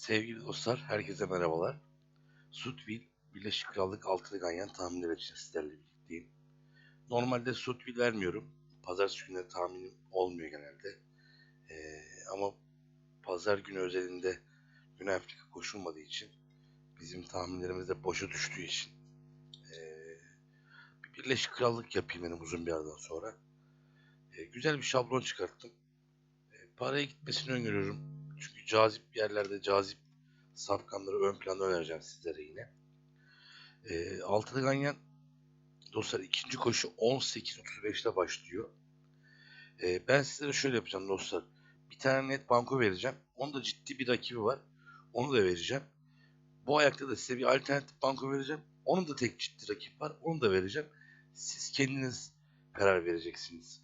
Sevgili dostlar, herkese merhabalar. Sutville, Birleşik Krallık Altılı Ganyan tahminleri için sizlerle birlikteyim. Normalde Sutville vermiyorum. Pazartesi günleri tahminim olmuyor genelde. Ee, ama pazar günü özelinde Güney Afrika koşulmadığı için bizim tahminlerimiz de boşa düştüğü için ee, bir Birleşik Krallık yapayım benim uzun bir aradan sonra. Ee, güzel bir şablon çıkarttım. Ee, paraya gitmesini öngörüyorum. Cazip yerlerde cazip safkanları ön planda önereceğim sizlere yine. E, Altılı Ganyan dostlar ikinci koşu 18.35'te başlıyor. E, ben sizlere şöyle yapacağım dostlar. Bir tane net banko vereceğim. Onun da ciddi bir rakibi var. Onu da vereceğim. Bu ayakta da size bir alternatif banko vereceğim. Onun da tek ciddi rakip var. Onu da vereceğim. Siz kendiniz karar vereceksiniz.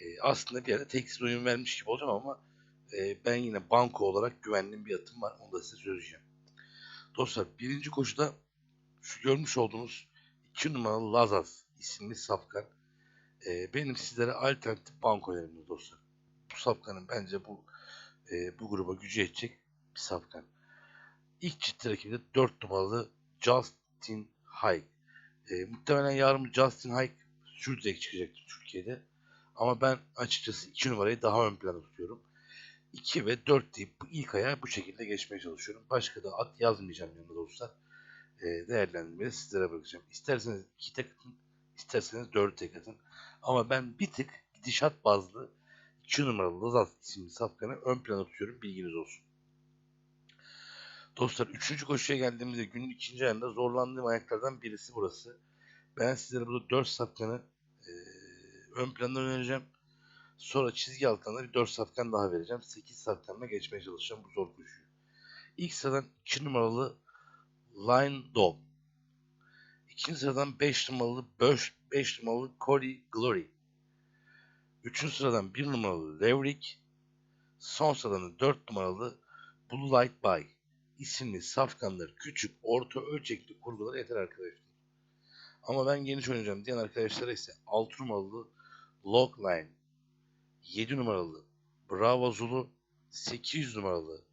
E, aslında bir yerde tek oyun vermiş gibi olacağım ama e, ben yine banko olarak güvendiğim bir atım var. Onu da size söyleyeceğim. Dostlar birinci koşuda şu görmüş olduğunuz 2 numaralı Lazaz isimli safkan. E, benim sizlere alternatif banko önerimdir dostlar. Bu safkanın bence bu e, bu gruba gücü yetecek bir safkan. İlk ciddi rakibi de 4 numaralı Justin Hayek. E, muhtemelen yarın Justin Hayek sürdürerek çıkacaktır Türkiye'de. Ama ben açıkçası 2 numarayı daha ön plana tutuyorum. 2 ve 4 deyip bu ilk aya bu şekilde geçmeye çalışıyorum. Başka da at yazmayacağım yanında dostlar. E, değerlendirmeyi sizlere bırakacağım. İsterseniz 2 tek atın, isterseniz 4 tek atın. Ama ben bir tık gidişat bazlı 2 numaralı Lazaz isimli safkanı ön plana tutuyorum. Bilginiz olsun. Dostlar 3. koşuya geldiğimizde günün ikinci ayında zorlandığım ayaklardan birisi burası. Ben sizlere burada 4 safkanı e, ön planda önereceğim. Sonra çizgi altına bir 4 safkan daha vereceğim. 8 safkanla geçmeye çalışacağım bu zor koşuyu. İlk sıradan 2 numaralı Line Dog. İkinci sıradan 5 numaralı 5, 5 numaralı Corey Glory. Üçüncü sıradan 1 numaralı Leverick. Son sıradan 4 numaralı Blue Light Bay isimli safkanlar küçük, orta ölçekli kurgular yeter arkadaşlar. Ama ben geniş oynayacağım diyen arkadaşlara ise 6 numaralı Logline 7 numaralı Bravo Zulu, 800 numaralı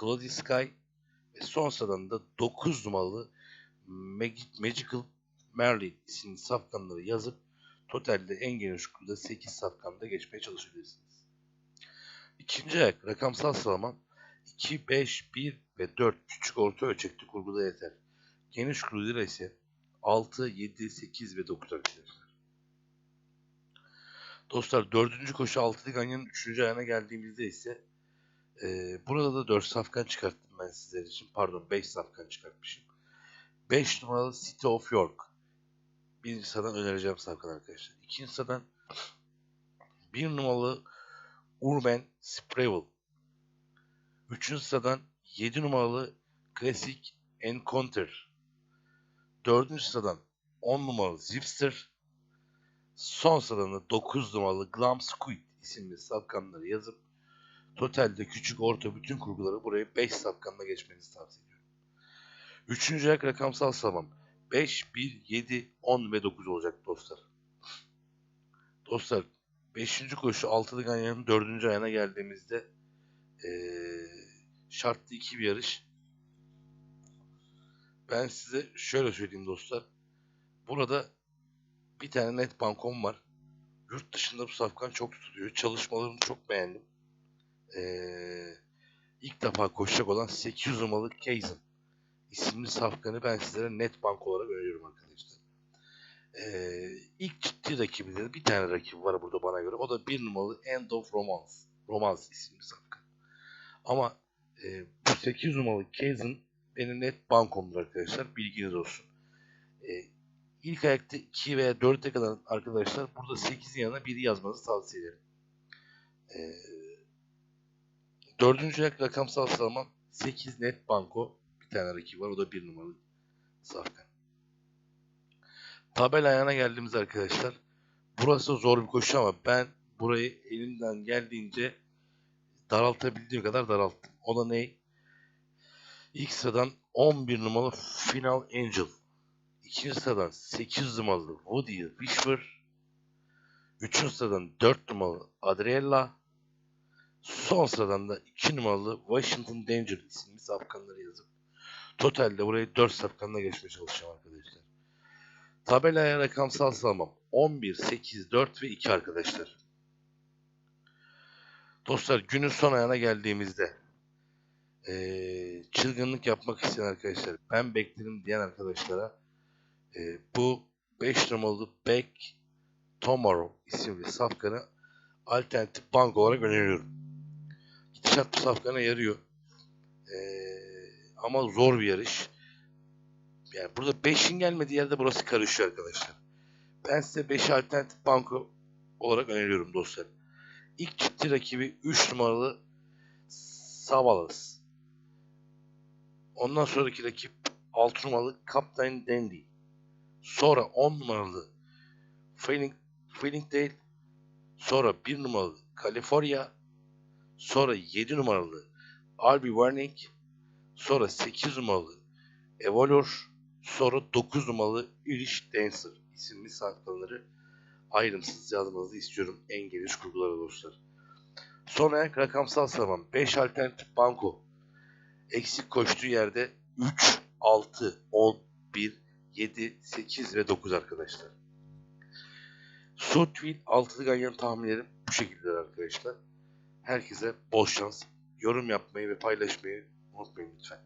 Cloudy Sky ve son sıradan da 9 numaralı Mag- Magical Merlin isimli safkanları yazıp totalde en geniş kurda 8 safkanda geçmeye çalışabilirsiniz. İkinci ayak rakamsal sıralamam 2, 5, 1 ve 4 küçük orta ölçekli kurguda yeter. Geniş kurguda ise 6, 7, 8 ve 9 arkadaşlar. Dostlar dördüncü koşu altılı ganyanın üçüncü ayağına geldiğimizde ise e, burada da 4 safkan çıkarttım ben sizler için. Pardon 5 safkan çıkartmışım. 5 numaralı City of York. Birinci sıradan önereceğim safkan arkadaşlar. İkinci sıradan 1 numaralı Urban Spravel. Üçüncü sıradan 7 numaralı Classic Encounter. Dördüncü sıradan 10 numaralı Zipster. Son sıradan da 9 numaralı Glam Squid isimli safkanları yazıp totalde küçük orta bütün kurguları buraya 5 safkanla geçmenizi tavsiye ediyorum. Üçüncü ayak rakamsal sıramam 5, 1, 7, 10 ve 9 olacak dostlar. Dostlar 5. koşu altılı ganyanın 4. ayağına geldiğimizde ee, şartlı iki bir yarış. Ben size şöyle söyleyeyim dostlar. Burada bir tane net bankom var. Yurt dışında bu safkan çok tutuluyor. Çalışmalarını çok beğendim. Ee, ilk defa koşacak olan 800 numaralı Kaizen isimli safkanı ben sizlere net bank olarak öneriyorum arkadaşlar. Ee, ilk ciddi rakibi bir tane rakip var burada bana göre. O da bir numaralı End of Romance. Romance isimli safkan. Ama e, bu 8 numaralı Kaizen benim net bankomdur arkadaşlar. Bilginiz olsun. E, ilk ayakta 2 veya 4'e kadar arkadaşlar burada 8'in yanına 1'i yazmanızı tavsiye ederim. E, dördüncü ayak rakamsal sıralamam 8 net banko. Bir tane rakip var. O da 1 numaralı Safkan. Tabel ayağına geldiğimiz arkadaşlar. Burası zor bir koşu ama ben burayı elimden geldiğince daraltabildiğim kadar daralttım. O da ne? İlk sıradan 11 numaralı Final Angel. İkinci sıradan 8 numaralı Woody Whisper. Üçüncü sıradan 4 numaralı Adriella. Son sıradan da 2 numaralı Washington Danger isimli safkanları yazıp totalde burayı 4 safkanla geçmeye çalışacağım arkadaşlar. Tabelaya rakamsal sıralamam 11, 8, 4 ve 2 arkadaşlar. Dostlar günün son ayağına geldiğimizde eee, çılgınlık yapmak isteyen arkadaşlar ben beklerim diyen arkadaşlara eee, bu 5 numaralı Back Tomorrow isimli safkanı alternatif bank olarak öneriyorum. Gidişat bu safkana yarıyor. Eee, ama zor bir yarış. Yani burada 5'in gelmediği yerde burası karışıyor arkadaşlar. Ben size 5 alternatif banko olarak öneriyorum dostlar. İlk ciddi rakibi 3 numaralı Savalas. Ondan sonraki rakip 6 numaralı Captain Dandy. Sonra 10 numaralı Feeling, Feelingdale. Sonra 1 numaralı California. Sonra 7 numaralı Albi Warning. Sonra 8 numaralı Evolur. Sonra 9 numaralı Irish Dancer isimli safkanları ayrımsız yazmanızı istiyorum en geniş kurgulara dostlar. Son ayak rakamsal sıralamam 5 alternatif banko. Eksik koştuğu yerde 3, 6, 10, 1, 7, 8 ve 9 arkadaşlar. Sotwil altılı ganyan tahminlerim bu şekilde arkadaşlar. Herkese bol şans. Yorum yapmayı ve paylaşmayı unutmayın lütfen.